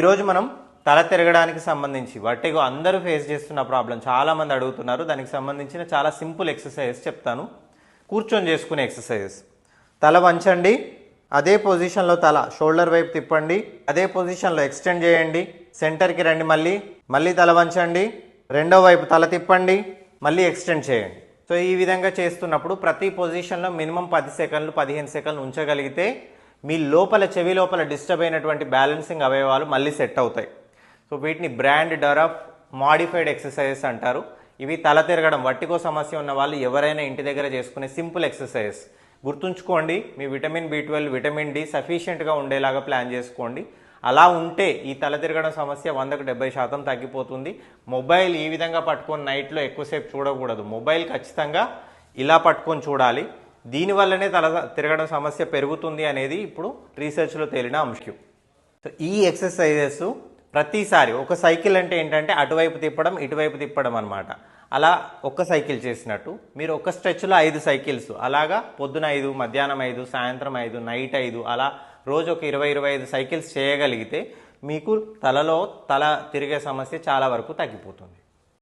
ఈరోజు మనం తల తిరగడానికి సంబంధించి వట్టిగో అందరూ ఫేస్ చేస్తున్న ప్రాబ్లం చాలామంది అడుగుతున్నారు. దానికి సంబంధించిన చాలా సింపుల్ ఎక్సర్సైజెస్ చెప్తాను. కూర్చొని చేసుకునే ఎక్సర్సైజెస్ తల వంచండి. అదే పొజిషన్లో తల షోల్డర్ వైపు తిప్పండి. అదే పొజిషన్లో ఎక్స్టెండ్ చేయండి. సెంటర్కి రండి మళ్ళీ. మళ్ళీ తల వంచండి. రెండో వైపు తల తిప్పండి. మళ్ళీ ఎక్స్టెండ్ చేయండి. సో ఈ విధంగా చేస్తున్నప్పుడు ప్రతి పొజిషన్లో మినిమం పది సెకండ్లు పదిహేను సెకండ్లు ఉంచగలిగితే మీ లోపల చెవి లోపల డిస్టర్బ్ అయినటువంటి బ్యాలెన్సింగ్ అవయవాలు మళ్ళీ సెట్ అవుతాయి. సో వీటిని బ్రాండ్ డరఫ్ మాడిఫైడ్ ఎక్సర్సైజెస్ అంటారు. ఇవి తల తిరగడం వట్టికో సమస్య ఉన్న వాళ్ళు ఎవరైనా ఇంటి దగ్గర చేసుకునే సింపుల్ ఎక్సర్సైజెస్ గుర్తుంచుకోండి మీ vitamin B twelve vitamin D సఫిషియెంట్గా ఉండేలాగా ప్లాన్ చేసుకోండి. అలా ఉంటే ఈ తల తిరగడం సమస్య వందకు డెబ్బై శాతం తగ్గిపోతుంది. మొబైల్ ఈ విధంగా పట్టుకొని నైట్లో ఎక్కువసేపు చూడకూడదు. మొబైల్ ఖచ్చితంగా ఇలా పట్టుకొని చూడాలి. దీనివల్లనే తల తిరగడం సమస్య పెరుగుతుంది అనేది ఇప్పుడు రీసెర్చ్లో తేలిన అంశం. సో ఈ ఎక్సర్సైజెస్ ప్రతిసారి ఒక సైకిల్ అంటే ఏంటంటే అటువైపు తిప్పడం ఇటువైపు తిప్పడం అనమాట అలా ఒక్క సైకిల్ చేసినట్టు. మీరు ఒక స్ట్రెచ్లో ఐదు సైకిల్స్ అలాగా పొద్దున ఐదు మధ్యాహ్నం ఐదు సాయంత్రం ఐదు నైట్ ఐదు అలా రోజు ఒక ఇరవై ఇరవై ఐదు సైకిల్స్ చేయగలిగితే మీకు తలలో తల తిరిగే సమస్య చాలా వరకు తగ్గిపోతుంది.